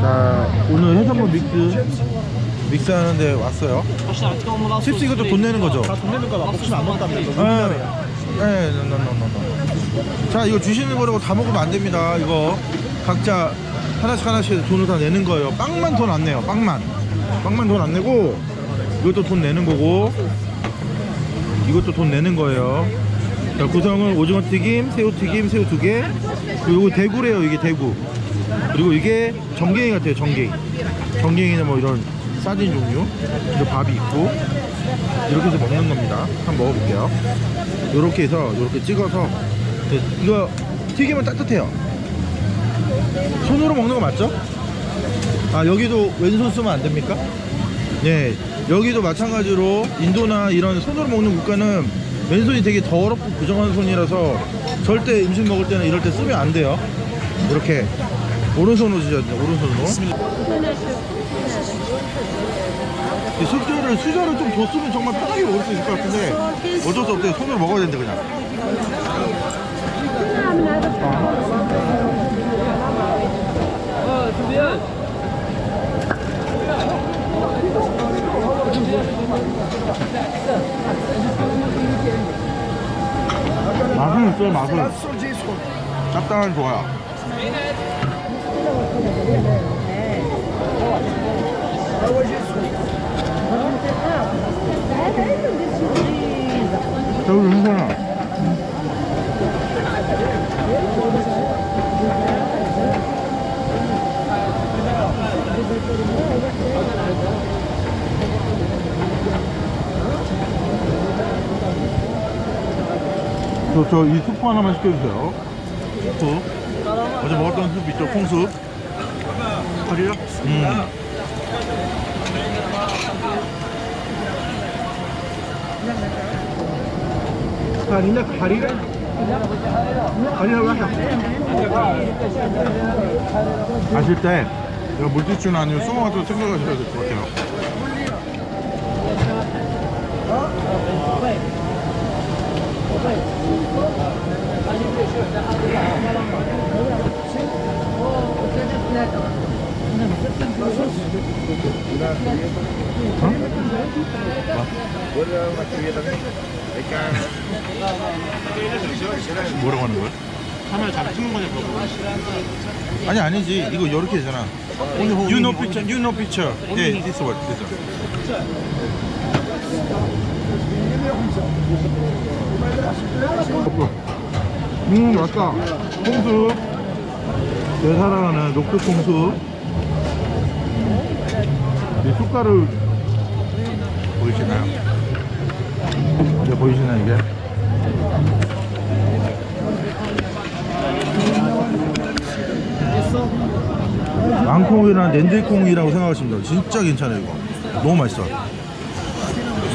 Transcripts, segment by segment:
자 오늘 해산물 믹스 믹스 하는데 왔어요. 칩스 이것도 돈 내는 거죠? 돈 내는 거봐 먹으면 안 먹답니다 이거 네, 네, no, no, no, no. 자 이거 주시는 거라고 다 먹으면 안 됩니다. 이거 각자 하나씩 하나씩 돈을 다 내는 거예요. 빵만 돈 안 내요 빵만. 빵만 돈 안 내고 이것도 돈 내는 거고 이것도 돈 내는 거예요. 자 구성은 오징어 튀김 새우 튀김 새우 두 개. 그리고 이거 대구래요 이게 대구 그리고 이게 정갱이 같아요 정갱이 정갱이는 뭐 이런 사진 종류 밥이 있고 이렇게 해서 먹는 겁니다. 한번 먹어볼게요. 이렇게 해서 이렇게 찍어서 네, 이거 튀기면 따뜻해요. 손으로 먹는 거 맞죠? 아 여기도 왼손 쓰면 안 됩니까? 네 여기도 마찬가지로 인도나 이런 손으로 먹는 국가는 왼손이 되게 더럽고 부정한 손이라서 절대 음식 먹을 때는 이럴 때 쓰면 안 돼요. 이렇게 오른손으로 드셔야 돼요. 오른손으로. 이 숙주를 수저를 좀 줬으면 정말 편하게 먹을 수 있을 것 같은데 어쩔 수 없대요. 손으로 먹어야 된대 그냥. 맛은 있어요 맛은. 짭짤한 좋아요 저기 괜찮아 저, 저, 이 수프 하나만 시켜주세요. 수프. 어제 먹었던 수프 있죠? 콩수프. 거리요? 음. 가리나 가리를 가리라고 하자 가실 때, 이거 물티슈나 아니면 수건 같은 거 챙겨가셔야 될 것 같아요. 뭐라고 하는 거야? 카메라 잘 찍는 거냐 그거 아니 아니지. 이거 이렇게 되잖아. You know picture, you know picture. 예, this one, this one 음 맛있다. 콩수. 내 사랑하는 녹두 콩수. 이 숟가루 보이시나요? 이게 보이시나요 이게? 앙콩이랑 렌들콩이라고 생각하시면 돼요. 진짜 괜찮아요, 이거. 너무 맛있어.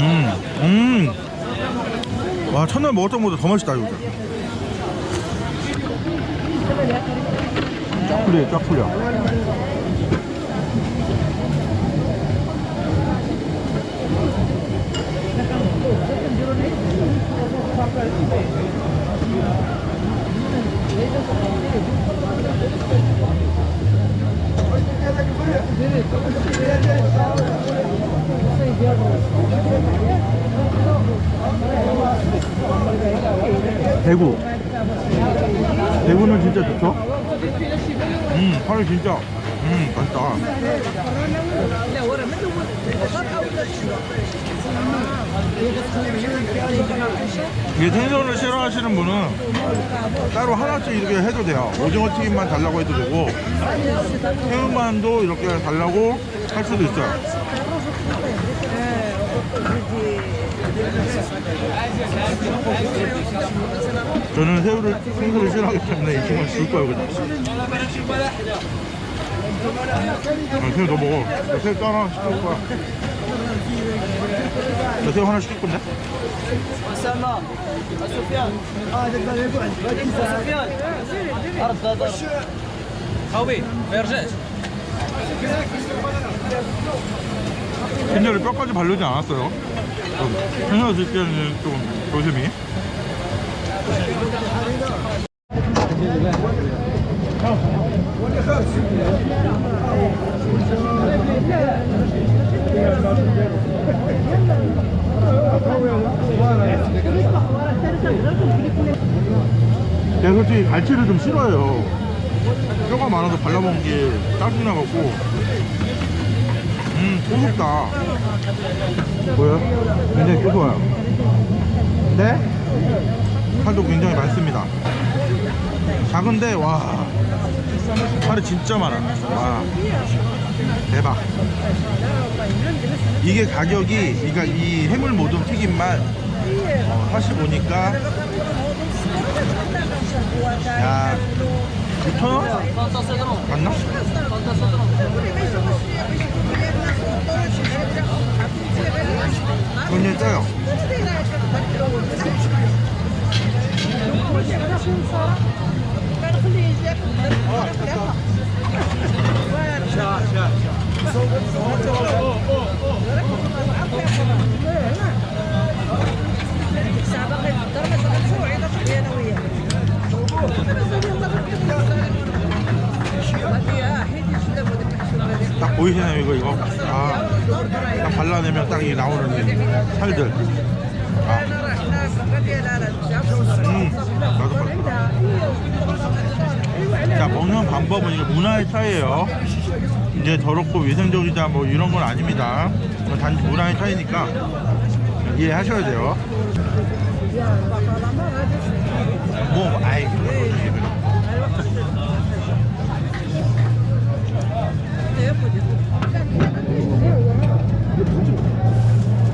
음, 음. 와, 첫날 먹었던 것보다 더 맛있다, 이거. 쫙 풀려, 쫙 풀려. 대구. 대구는 진짜 좋죠? 음, 파를 진짜. 음, 맛있다. 이게 생선을 싫어하시는 분은 따로 하나씩 이렇게 해도 돼요. 오징어 튀김만 달라고 해도 되고, 새우만도 이렇게 달라고 할 수도 있어요. 저는 새우를 생선을 싫어하기 때문에 이 친구는 줄 거예요 그냥. 아, 새우 너 먹어. 나 새우 또 하나 시킬 거야. 나 새우 하나 시킬 건데? سلام سفيان سفيان عرض هذا خوي ما يرجعش 흰자를 뼈까지 바르지 않았어요. 생선 줄 때는 좀 조심히. 형, 제가 솔직히 갈치를 좀 싫어해요. 뼈가 많아서 발라먹은 게 짜증 나갖고. 음, 고급다. 뭐요? 굉장히 고소해요. 근데 살도 굉장히 많습니다. 작은데 와 살이 진짜 많아. 와 대박. 이게 가격이 그러니까 이 해물 모둠 튀김만 어, 사실 보니까 야 6,000원? 맞나? 굉장히 짜요. 딱 보이시나요 이거 이거? 아, 딱 발라내면 딱 이 나오는 이 살들. 아, 음, 나도. 자 먹는 방법은 이거 문화의 차이예요. 이제 더럽고 위생적이다 뭐 이런 건 아닙니다. 이건 단지 문화의 차이니까 이해하셔야 돼요. 뭐 아이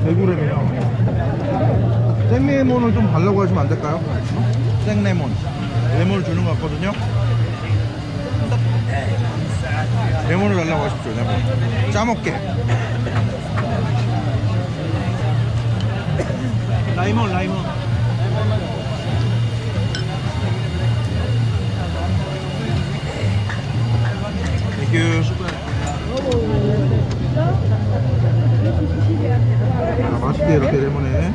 대구레몬 생레몬을 좀 달라고 하시면 안 될까요? 생레몬. 레몬을 주는 것 같거든요. 레몬을 달라고 하십시오 레몬. 짜먹게. 라이몬 라이몬 땡큐 자, 맛있게 이렇게 레몬에.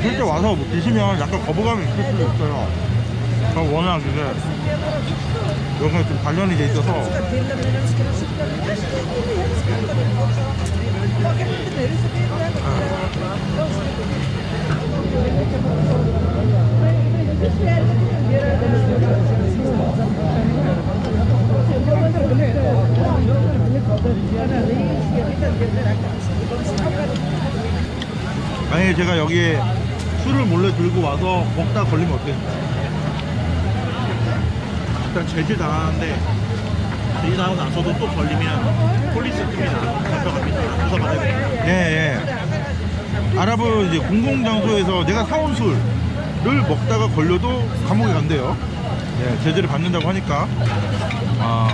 실제 와서 드시면 약간 거부감이 있을 수도 있어요. 저 워낙 이게 여기가 좀 관련이 돼 있어서 만약에 제가 여기에 술을 몰래 들고 와서 먹다 걸리면 어떻겠어요? 일단 제질 당하는데 제질 당하고 나서도 또 걸리면 폴리스 팀이 잡혀갑니다 조사받아야 돼요 예, 예. 아랍은 이제 공공장소에서 내가 사온 술을 먹다가 걸려도 감옥에 간대요. 예, 제재를 받는다고 하니까. 아,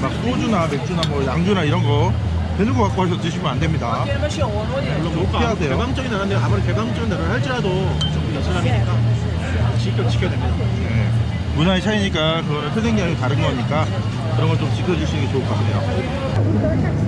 막 소주나 맥주나 뭐 양주나 이런 거 대놓고 갖고 와서 드시면 안 됩니다. 물론 좀 뭐가 피하세요. 개방적인 나라인데 아무리 개방적인 나라를 할지라도 좀 여차하니까 지켜 지켜야 됩니다 예. 문화의 차이니까 그거는 표생장이 다른 거니까 그런 걸 좀 지켜주시는 게 좋을 것 같네요.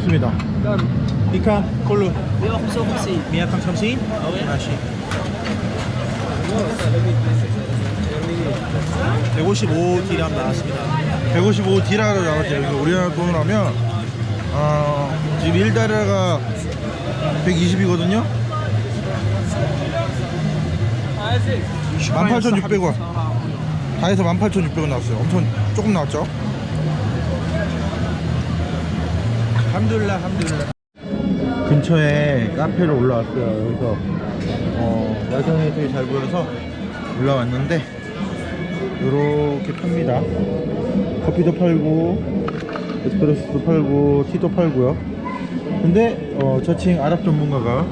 먹었습니다. 비카 콜루 155 미약한 참시 맛이 155 디람 나왔습니다 155 디라로 나왔죠. 여기 우리나라 돈으로 하면 어, 지금 1다라가 120이거든요. 18,600원. 다 해서 18,600원 나왔어요. 엄청 조금 나왔죠? 함둘라 함둘라 근처에 카페를 올라왔어요. 여기서 어, 야경이 되게 잘 보여서 올라왔는데 이렇게 팝니다. 커피도 팔고 에스프레소도 팔고 티도 팔고요. 근데 어, 저칭 아랍 전문가가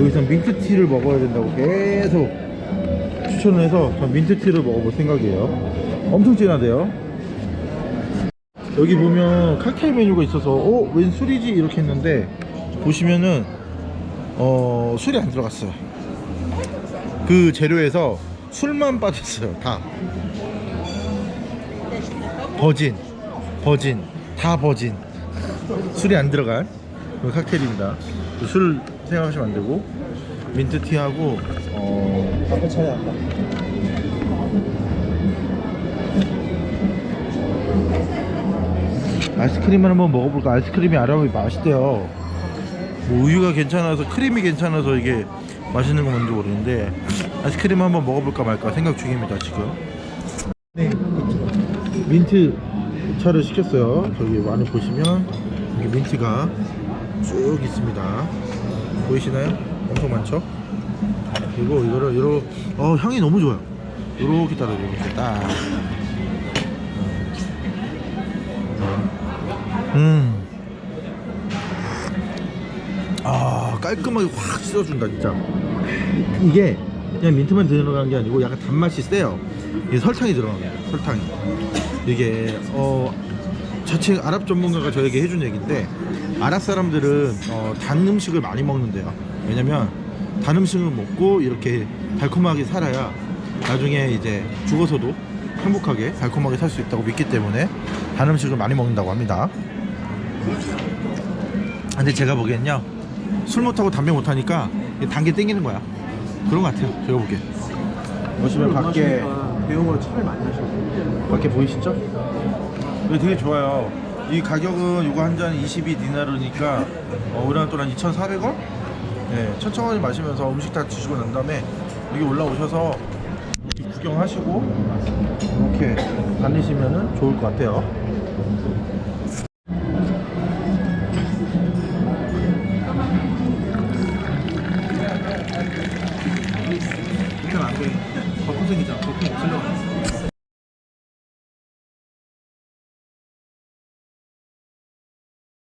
여기서 민트티를 먹어야 된다고 계속 추천을 해서 전 민트티를 먹어볼 생각이에요. 엄청 진하대요. 여기 보면 칵테일 메뉴가 있어서 어? 웬 술이지? 이렇게 했는데 보시면은 어 술이 안 들어갔어요 그 재료에서 술만 빠졌어요 다 버진 버진 다 버진 술이 안 들어간 그 칵테일입니다 그술 생각하시면 안 되고 민트티하고 어 아까 차이 아까. 아이스크림을 한번 먹어볼까? 아이스크림이 아랍이 맛있대요. 뭐 우유가 괜찮아서 크림이 괜찮아서 이게 맛있는 건 뭔지 모르는데 아이스크림 한번 먹어볼까 말까 생각 중입니다 지금. 네, 민트 차를 시켰어요. 저기 안에 보시면 여기 민트가 쭉 있습니다. 보이시나요? 엄청 많죠? 그리고 이거를 이러 어 향이 너무 좋아요. 이렇게 이렇게 딱. 음. 아 깔끔하게 확 씻어준다 진짜. 이게 그냥 민트만 들어간 게 아니고 약간 단맛이 세요. 이게 설탕이 들어가요 설탕이. 이게 어 자칭 아랍 전문가가 저에게 해준 얘기인데 아랍 사람들은 어, 단 음식을 많이 먹는데요. 왜냐면 단 음식을 먹고 이렇게 달콤하게 살아야 나중에 이제 죽어서도 행복하게 달콤하게 살 수 있다고 믿기 때문에 단 음식을 많이 먹는다고 합니다 근데 제가 보기엔요 술 못하고 담배 못하니까 단게 땡기는 거야. 그런 것 같아요 제가 보기엔. 보시면 밖에 배움으로 차를 많이 하시고 밖에 보이시죠? 이거 되게 좋아요. 이 가격은 이거 한 잔 22디나르니까 어, 우리나라 돈한 2,400원? 네, 천천히 마시면서 음식 다 드시고 난 다음에 여기 올라오셔서 이렇게 구경하시고 이렇게 다니시면 좋을 것 같아요